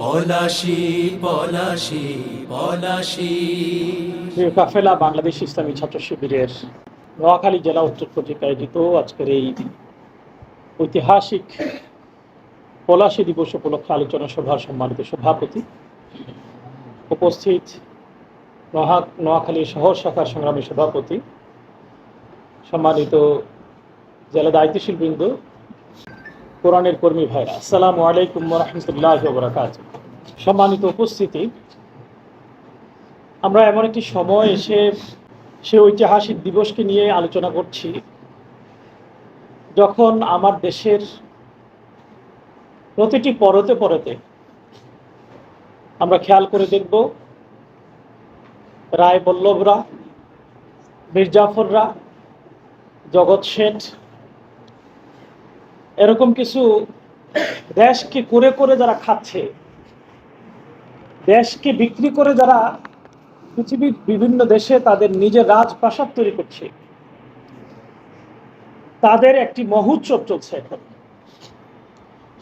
পলাশি পলাশি পলাশি। কাফেলা, বাংলাদেশ ইসলামী ছাত্র শিবিরের নোয়াখালী জেলা উত্তর আয়োজিত আজকের এই ঐতিহাসিক পলাশী দিবস উপলক্ষে আলোচনা সভার সম্মানিত সভাপতি উপস্থিত নোয়াখালী শহর শাখার সংগ্রামী সভাপতি, সম্মানিত জেলা দায়িত্বশীল বৃন্দ কোরআনের কর্মী ভাইরা, আসসালামু আলাইকুম রহমতুল্লাহ বরাকাত সম্মানিত উপস্থিতি, আমরা এমন একটি সময় এসে সে ঐতিহাসিক দিবসকে নিয়ে আলোচনা করছি, যখন আমার দেশের প্রতিটি পরতে পরতে আমরা খেয়াল করে দেখব, রায় বল্লভরা, মির্জাফররা, জগৎ শেঠ এরকম কিছু দেশকে করে করে যারা খাচ্ছে, দেশকে বিক্রি করে যারা পৃথিবীর বিভিন্ন দেশে তাদের নিজের রাজপ্রাসাদ তৈরি করছে, তাদের একটি মহোৎসব চলছে এখন।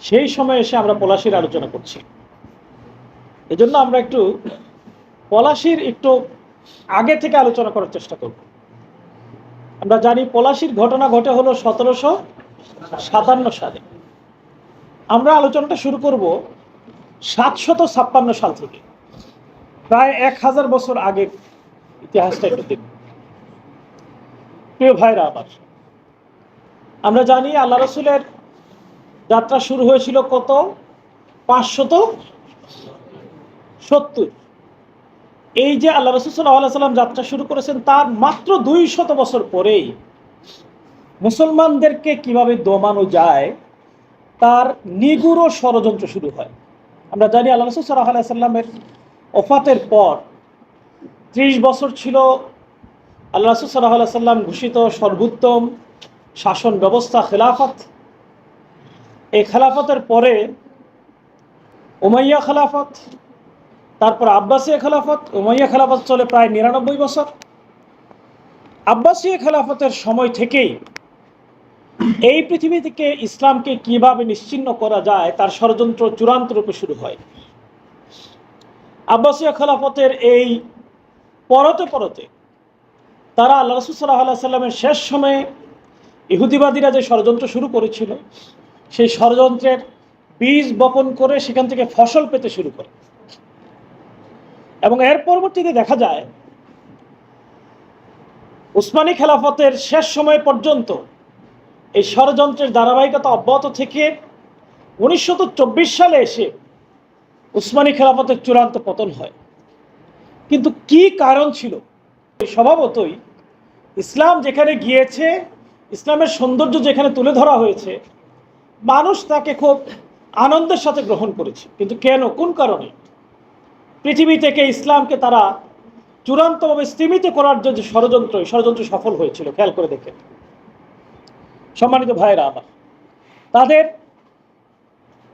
সেই সময় এসে আমরা পলাশির আলোচনা করছি। এজন্য আমরা একটু পলাশির একটু আগে থেকে আলোচনা করার চেষ্টা করব। আমরা জানি পলাশির ঘটনা ঘটে হলো সতেরোশো সাতান্ন সালে। আমরা আলোচনাটা শুরু করব সাতশত ছাপ্পান্ন সাল থেকে। প্রায় এক হাজার বছর আগে ইতিহাসটা একটু দেখব। প্রিয় ভাইরা আবার আমরা জানি আল্লাহ রসুলের যাত্রা শুরু হয়েছিল কত? পাঁচশত সত্তর। এই যে আল্লাহ রসুল সাল্লাহ সাল্লাম যাত্রা শুরু করেছেন, তার মাত্র দুই শত বছর পরেই মুসলমানদেরকে কীভাবে দমানো যায়, তার নিগুড় ষড়যন্ত্র শুরু হয়। আমরা জানি আল্লাহ রসুল সাল্লাহ সাল্লামের ওফাতের পর ত্রিশ বছর ছিল আল্লাহ রসুল সাল্লাহ সাল্লাম ঘোষিত সর্বোত্তম শাসন ব্যবস্থা খেলাফত। এই খেলাফতের পরে উমাইয়া খেলাফত, তারপর আব্বাসিয়া খেলাফত, উমাইয়া খেলাফত চলে প্রায় নিরানব্বই বছর। আব্বাসীয় খেলাফতের সময় থেকেই এই পৃথিবী থেকে ইসলামকে কীভাবে নিশ্চিন্ন করা যায়, তার ষড়যন্ত্র চূড়ান্ত রূপে শুরু হয়। আব্বাসীয় খেলাফতের এই পরতে পরতে তারা আল্লাহ রসুল সাল্লাহ সাল্লামের শেষ সময়ে ইহুদিবাদীরা যে ষড়যন্ত্র শুরু করেছিল, সেই ষড়যন্ত্রের বীজ বপন করে সেখান থেকে ফসল পেতে শুরু করে। এবং এর পরবর্তীতে দেখা যায়, উসমানী খেলাফতের শেষ সময় পর্যন্ত এই ষড়যন্ত্রের ধারাবাহিকতা অব্যাহত থেকে উনিশশো চব্বিশ সালে এসে উসমানী খেলাফতের চূড়ান্ত পতন হয়। কিন্তু কি কারণ ছিল? স্বভাবতই ইসলাম যেখানে গিয়েছে, ইসলামের সৌন্দর্য যেখানে তুলে ধরা হয়েছে, মানুষ তাকে খুব আনন্দের সাথে গ্রহণ করেছে। কিন্তু কেন? কোন কারণে? পৃথিবী থেকে ইসলামকে তারা চূড়ান্তভাবে স্তীমিত করার জন্য যে ষড়যন্ত্র ষড়যন্ত্র সফল হয়েছিল। খেয়াল করে দেখে সম্মানিত ভাইরা আমার, তাদের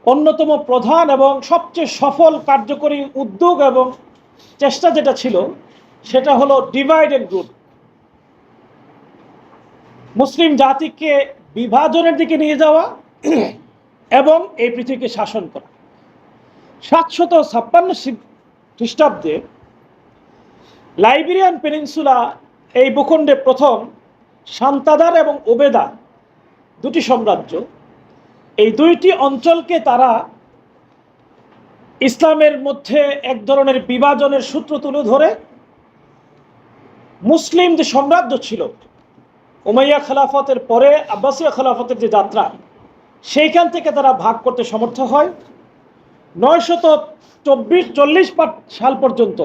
অন্যতম প্রধান এবং সবচেয়ে সফল কার্যকরী উদ্যোগ এবং চেষ্টা যেটা ছিল, সেটা হলো ডিভাইড অ্যান্ড গ্রুপ মুসলিম জাতিকে বিভাজনের দিকে নিয়ে যাওয়া এবং এই পৃথিবীকে শাসন করা। সাতশত ছাপ্পান্ন খ্রিস্টাব্দে লাইবেরিয়ান পেনিনসুলা এই ভূখণ্ডে প্রথম সান্তাদার এবং ওবেদা দুটি সাম্রাজ্য। এই দুইটি অঞ্চলকে তারা ইসলামের মধ্যে এক ধরনের বিভাজনের সূত্র তুলে ধরে মুসলিম যে সাম্রাজ্য ছিল, উমাইয়া খেলাফতের পরে আব্বাসিয়া খেলাফতের যে যাত্রা, সেইখান থেকে তারা ভাগ করতে সমর্থ হয়। নয়শত চব্বিশ, চল্লিশ সাল পর্যন্ত,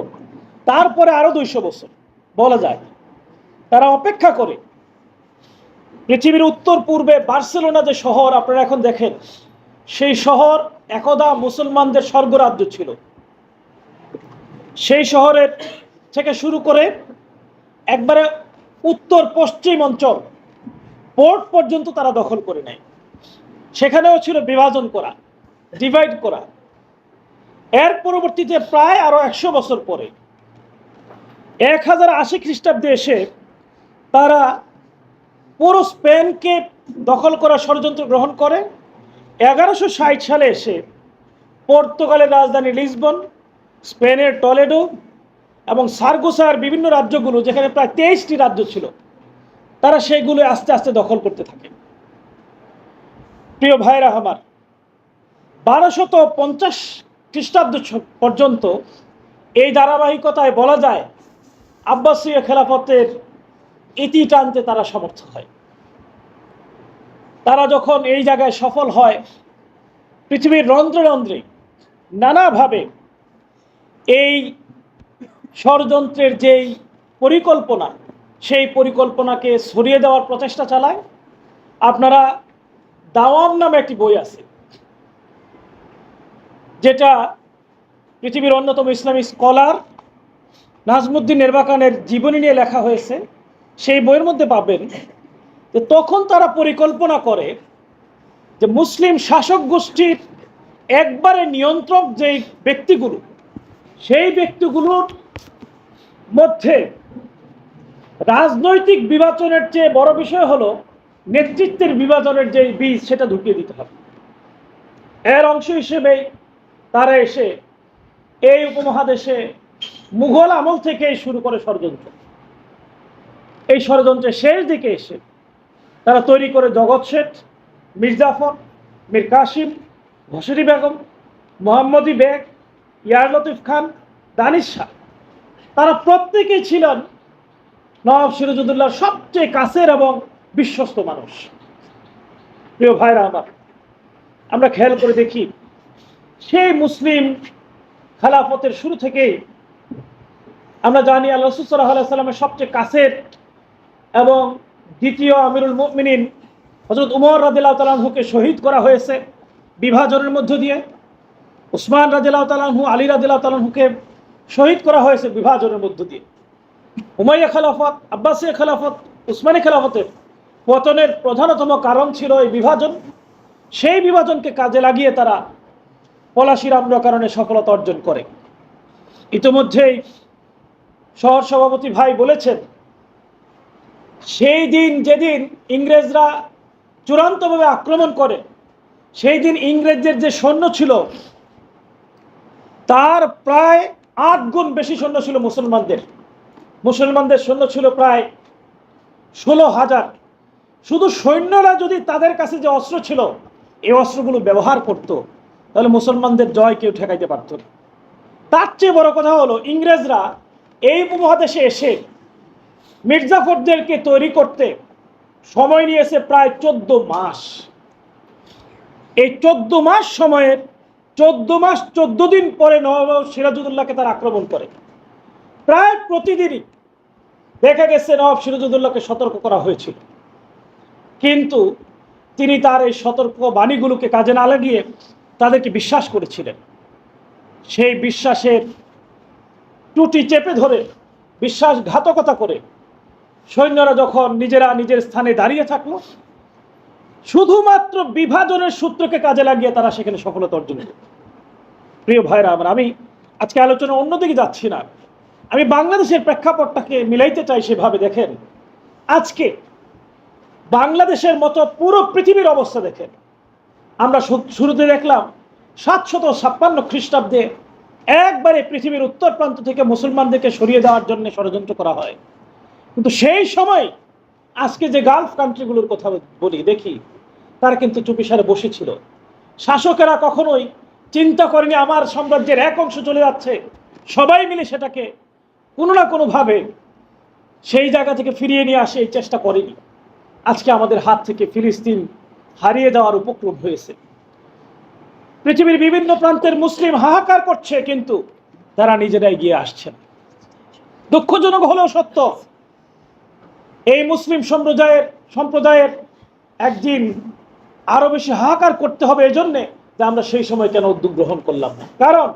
তারপরে আরও দুইশো বছর, বলা যায়। তারা অপেক্ষা করে পৃথিবীর উত্তর, পূর্বে বার্সেলোনা যে শহর আপনারা এখন দেখেন, সেই শহর একদা মুসলমানদের স্বর্গরাজ্য ছিল। সেই শহরের থেকে শুরু করে একবারে উত্তর, পশ্চিম অঞ্চল, পোর্ট পর্যন্ত তারা দখল করে নেয়। সেখানেও ছিল বিভাজন করা ডিভাইড করা। এর পরবর্তীতে প্রায় আরও একশো বছর পরে, এক হাজার আশি খ্রিস্টাব্দে এসে তারা পুরো স্পেনকে দখল করার ষড়যন্ত্র গ্রহণ করে। এগারোশো ষাট সালে এসে পর্তুগালের রাজধানী লিসবন, স্পেনের টলেডো এবং সার্গোসার বিভিন্ন রাজ্যগুলো, যেখানে প্রায় তেইশটি রাজ্য ছিল, তারা সেইগুলো আস্তে আস্তে দখল করতে থাকে। প্রিয় ভাইরা আমার, বারোশত পঞ্চাশ খ্রিস্টাব্দ পর্যন্ত এই ধারাবাহিকতায় বলা যায় আব্বাসীয় খেলাফতের ইতি টানতে তারা সমর্থ হয়। তারা যখন এই জায়গায় সফল হয়, পৃথিবীর রন্ধ্রে রন্ধ্রে নানাভাবে এই ষড়যন্ত্রের যেই পরিকল্পনা, সেই পরিকল্পনাকে সরিয়ে দেওয়ার প্রচেষ্টা চালায়, আপনারা দাওয়াম নামে একটি বই আছে, যেটা পৃথিবীর অন্যতম ইসলামী স্কলার নাজমুদ্দিন নির্বাকানের জীবনী নিয়ে লেখা হয়েছে। সেই বইয়ের মধ্যে পাবেন যে তখন তারা পরিকল্পনা করে যে মুসলিম শাসক গোষ্ঠীর একবারে নিয়ন্ত্রক যেই ব্যক্তিগুলো, সেই ব্যক্তিগুলোর মধ্যে রাজনৈতিক বিভাজনের চেয়ে বড় বিষয় হলো নেতৃত্বের বিভাজনের যে বীজ, সেটা ঢুকিয়ে দিতে হবে। এর অংশ হিসেবে তারা এসে এই উপমহাদেশে মুঘল আমল থেকে শুরু করে ষড়যন্ত্র। এই ষড়যন্ত্রের শেষ দিকে এসে তারা তৈরি করে জগৎ শেঠ মির্জাফর মীর কাশিম ঘসরি বেগম, মোহাম্মদী বেগ, ইয়ার লতিফ খান, দানিশ শাহ। তারা প্রত্যেকেই ছিলেন নবাব সিরাজুদ্দৌলার সবচেয়ে কাছের এবং বিশ্বস্ত মানুষ। প্রিয় ভাইরা আমার, আমরা খেয়াল করে দেখি, সেই মুসলিম খেলাফতের শুরু থেকেই আমরা জানি আল্লাহ রসুল্লাহ সাল্লামের সবচেয়ে কাছের এবং দ্বিতীয় আমিরুল মুমিনিন হজরত উমর রাদিল্লাহ তালাহুকে শহীদ করা হয়েছে বিভাজনের মধ্য দিয়ে। উসমান রাদিল্লাহ তালাহু আলী রাদিল্লাহ তালাহুকে শহীদ করা হয়েছে বিভাজনের মধ্য দিয়ে। উমাইয়া খেলাফত, আব্বাসিয়া খেলাফত, উসমানী খেলাফতের পতনের প্রধানতম কারণ ছিল এই বিভাজন। সেই বিভাজনকে কাজে লাগিয়ে তারা পলাশির কারণে সফলতা অর্জন করে। ইতিমধ্যেই শহর সভাপতি ভাই বলেছেন সেই দিন যেদিন ইংরেজরা চূড়ান্তভাবে আক্রমণ করে, সেই দিন ইংরেজদের যে সৈন্য ছিল, তার প্রায় আট গুণ বেশি সৈন্য ছিল মুসলমানদের। মুসলমানদের সৈন্য ছিল প্রায় ষোলো হাজার। শুধু সৈন্যরা যদি তাদের কাছে যে অস্ত্র ছিল, এই অস্ত্রগুলো ব্যবহার করত, তাহলে মুসলমানদের জয় কেউ ঠেকাইতে পারত তার চেয়ে বড় কথা হলো, ইংরেজরা এই উপমহাদেশে এসে মির্জাফরদেরকে তৈরি করতে সময় নিয়েছে প্রায় চোদ্দ মাস। এই চোদ্দ মাস সময়ের, চোদ্দ মাস চোদ্দ দিন পরে নবাব সিরাজুদ্দৌল্লাহকে তারা আক্রমণ করে। প্রায় প্রতিদিনই দেখা গেছে নবাব সিরাজুদ্দৌল্লাহকে সতর্ক করা হয়েছিল। কিন্তু তিনি তার এই সতর্ক বাণীগুলোকে কাজে না লাগিয়ে তাদেরকে বিশ্বাস করেছিলেন। সেই বিশ্বাসের টুটি চেপে ধরে, বিশ্বাসঘাতকতা করে সৈন্যরা যখন নিজেরা নিজের স্থানে দাঁড়িয়ে থাকল, শুধুমাত্র বিভাজনের সূত্রকে কাজে লাগিয়ে তারা সেখানে সফলতা অর্জন করল প্রিয় ভাইরা, আমার আমি আজকে আলোচনা অন্যদিকে যাচ্ছি না। আমি বাংলাদেশের প্রেক্ষাপটটাকে মিলাইতে চাই সেভাবে, দেখেন। আজকে বাংলাদেশের মতো পুরো পৃথিবীর অবস্থা দেখেন। আমরা শুরুতে দেখলাম সাতশত ছাপ্পান্ন খ্রিস্টাব্দে একবারে পৃথিবীর উত্তর প্রান্ত থেকে মুসলমানদেরকে সরিয়ে দেওয়ার জন্য ষড়যন্ত্র করা হয়। কিন্তু সেই সময় আজকে যে গালফ কান্ট্রিগুলোর কথা বলি, দেখি, তারা কিন্তু চুপিসারে বসেছিল। শাসকেরা কখনোই চিন্তা করেনি আমার সাম্রাজ্যের এক অংশ চলে যাচ্ছে। সবাই মিলে সেটাকে কোনো না কোনোভাবে সেই জায়গা থেকে ফিরিয়ে নিয়ে আসে এই চেষ্টা করেনি। আজকে আমাদের হাত থেকে ফিলিস্তিন হারিয়ে যাওয়ার উপক্রম হয়েছে। পৃথিবীর বিভিন্ন প্রান্তের মুসলিম হাহাকার করছে, কিন্তু তারা নিজেরাই গিয়ে আসছে না। দুঃখজনক হলেও সত্য এই মুসলিম সম্প্রদায়ের সম্প্রদায়ের একদিন আরও বেশি হাহাকার করতে হবে এই জন্যে যে আমরা সেই সময় কেন উদ্যোগ গ্রহণ করলাম না। কারণ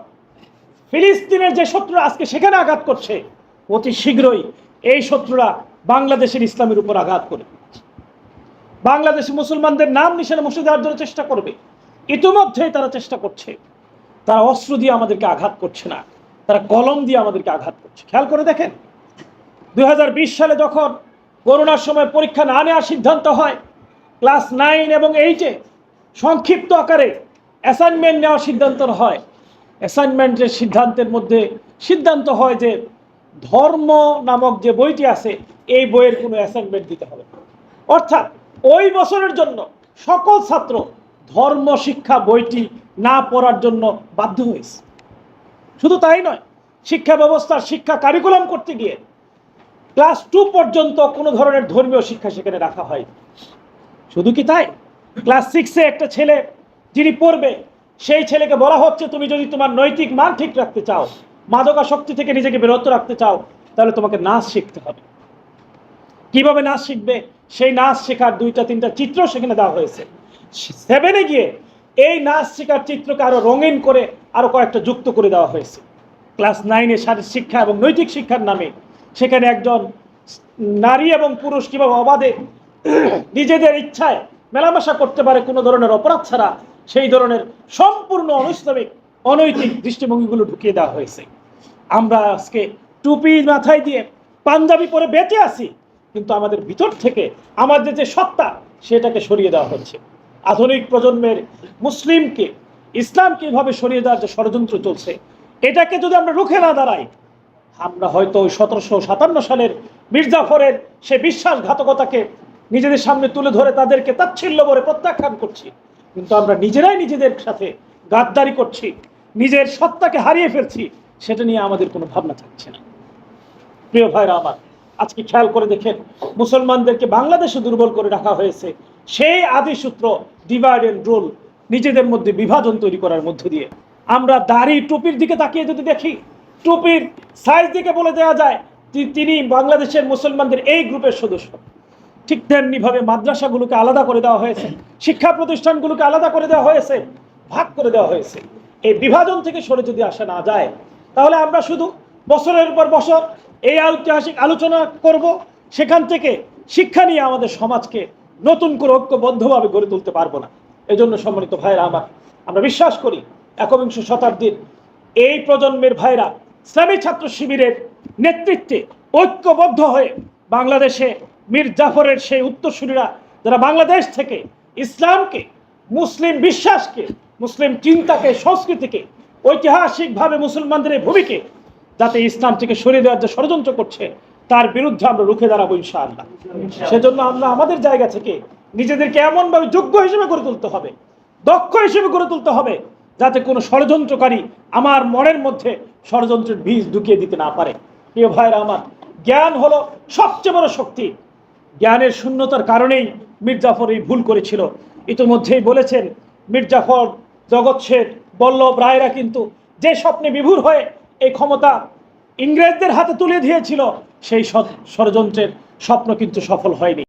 ফিলিস্তিনের যে শত্রুরা আজকে সেখানে আঘাত করছে, অতি শীঘ্রই এই শত্রুরা বাংলাদেশের ইসলামের উপর আঘাত করবে বাংলাদেশে মুসলমানদের নাম নিশানে মুছে দেওয়ার জন্য চেষ্টা করবে। ইতিমধ্যেই তারা চেষ্টা করছে। তারা অস্ত্র দিয়ে আমাদেরকে আঘাত করছে না। তারা কলম দিয়ে আমাদেরকে আঘাত করছে। খেয়াল করে দেখেন দু হাজার বিশ সালে যখন করোনার সময় পরীক্ষা না নেওয়ার সিদ্ধান্ত হয়। ক্লাস নাইন এবং এইটে সংক্ষিপ্ত আকারে অ্যাসাইনমেন্ট নেওয়ার সিদ্ধান্ত হয়। অ্যাসাইনমেন্টের সিদ্ধান্তের মধ্যে সিদ্ধান্ত হয় যে ধর্ম নামক যে বইটি আছে, এই বইয়ের কোনো অ্যাসাইনমেন্ট দিতে হবে। অর্থাৎ ওই বছরের জন্য সকল ছাত্র ধর্ম শিক্ষা বইটি না পড়ার জন্য বাধ্য হয়েছে। শুধু তাই নয়, শিক্ষা ব্যবস্থার শিক্ষা কারিকুলাম করতে গিয়ে ক্লাস টু পর্যন্ত কোনো ধরনের ধর্মীয় শিক্ষা সেখানে রাখা হয় শুধু কি তাই? ক্লাস সিক্সে একটা ছেলে যিনি পড়বে, সেই ছেলেকে বলা হচ্ছে, তুমি যদি তোমার নৈতিক মান ঠিক রাখতে চাও, মাদকাসক্তি থেকে নিজেকে বিরত রাখতে চাও, তাহলে তোমাকে নাচ শিখতে হবে। কীভাবে নাচ শিখবে? সেই নাচ শেখার দুইটা, তিনটা চিত্র সেখানে দেওয়া হয়েছে। সেভেনে গিয়ে এই নাচ শেখার চিত্রকে আরও রঙিন করে আরও কয়েকটা যুক্ত করে দেওয়া হয়েছে। ক্লাস নাইনে শারীরিক শিক্ষা এবং নৈতিক শিক্ষার নামে সেখানে একজন নারী এবং পুরুষ কীভাবে অবাধে নিজেদের ইচ্ছায় মেলামেশা করতে পারে কোনো ধরনের অপরাধ ছাড়া, সেই ধরনের সম্পূর্ণ অনৈসলামিক অনৈতিক দৃষ্টিভঙ্গিগুলো ঢুকিয়ে দেওয়া হয়েছে। আমরা আজকে টুপি মাথায় দিয়ে পাঞ্জাবি পরে বেঁচে আছি, কিন্তু আমাদের ভিতর থেকে আমাদের যে সত্তা, সেটাকে সরিয়ে দেওয়া হচ্ছে। আধুনিক প্রজন্মের মুসলিমকে, ইসলামকে এভাবে সরিয়ে দেওয়ার যে ষড়যন্ত্র চলছে, এটাকে যদি আমরা রুখে না দাঁড়াই আমরা হয়তো ওই সতেরোশো সাতান্ন সালের মির্জাফরের সে বিশ্বাসঘাতকতাকে নিজেদের সামনে তুলে ধরে তাদেরকে তাচ্ছিল্য করে প্রত্যাখ্যান করছি। কিন্তু আমরা নিজেরাই নিজেদের সাথে গাদ্দারি করছি, নিজের সত্তাকে হারিয়ে ফেলছি, সেটা নিয়ে আমাদের কোনো ভাবনা থাকছে না। প্রিয় ভাইরা আমার, আজকে খেয়াল করে দেখেন, মুসলমানদেরকে বাংলাদেশে দুর্বল করে রাখা হয়েছে। সেই আদি সূত্র ডিভাইড অ্যান্ড রুল নিজেদের মধ্যে বিভাজন তৈরি করার মধ্য দিয়ে। আমরা দাড়ি টুপির দিকে তাকিয়ে যদি দেখি টুপির সাইজ দিকে বলে দেওয়া যায় তিনি বাংলাদেশের মুসলমানদের এই গ্রুপের সদস্য। ঠিক তেমনিভাবে মাদ্রাসাগুলোকে আলাদা করে দেওয়া হয়েছে, শিক্ষা প্রতিষ্ঠানগুলোকে আলাদা করে দেওয়া হয়েছে, ভাগ করে দেওয়া হয়েছে। এই বিভাজন থেকে সরে যদি আসা না যায়, তাহলে আমরা শুধু বছরের পর বছর এই ঐতিহাসিক আলোচনা করব, সেখান থেকে শিক্ষা নিয়ে আমাদের সমাজকে নতুন করে ঐক্যবদ্ধভাবে গড়ে তুলতে পারব না। এজন্য সম্মানিত ভাইরা আমার, আমরা বিশ্বাস করি, একবিংশ শতাব্দীর এই প্রজন্মের ভাইরা ইসলামী ছাত্র শিবিরের নেতৃত্বে ঐক্যবদ্ধ হয়ে বাংলাদেশে মীর জাফরের সেই উত্তরসূরিরা যারা বাংলাদেশ থেকে ইসলামকে, মুসলিম বিশ্বাসকে, মুসলিম চিন্তাকে, সংস্কৃতিকে ঐতিহাসিকভাবে মুসলমানদের ভূমিকে যাতে ইসলাম থেকে সরিয়ে দেওয়ার যে ষড়যন্ত্র করছে, তার বিরুদ্ধে আমরা রুখে দাঁড়াবো ইনশাআল্লাহ। সেজন্য আমরা আমাদের জায়গা থেকে নিজেদেরকে এমনভাবে যোগ্য হিসেবে গড়ে তুলতে হবে, দক্ষ হিসেবে গড়ে তুলতে হবে যাতে কোনো ষড়যন্ত্রকারী আমার মনের মধ্যে ষড়যন্ত্রের বীজ ঢুকিয়ে দিতে না পারে। প্রিয় ভাইরা আমার, জ্ঞান হলো সবচেয়ে বড় শক্তি। জ্ঞানের শূন্যতার কারণেই মির্জাফর এই ভুল করেছিল। ইতিমধ্যেই বলেছেন, মির্জাফর জগৎ শেঠ, বল্লভ রায়রা কিন্তু যে স্বপ্নে বিভোর হয়ে এই ক্ষমতা ইংরেজদের হাতে তুলে দিয়েছিল, সেই ষড়যন্ত্রের স্বপ্ন কিন্তু সফল হয়নি।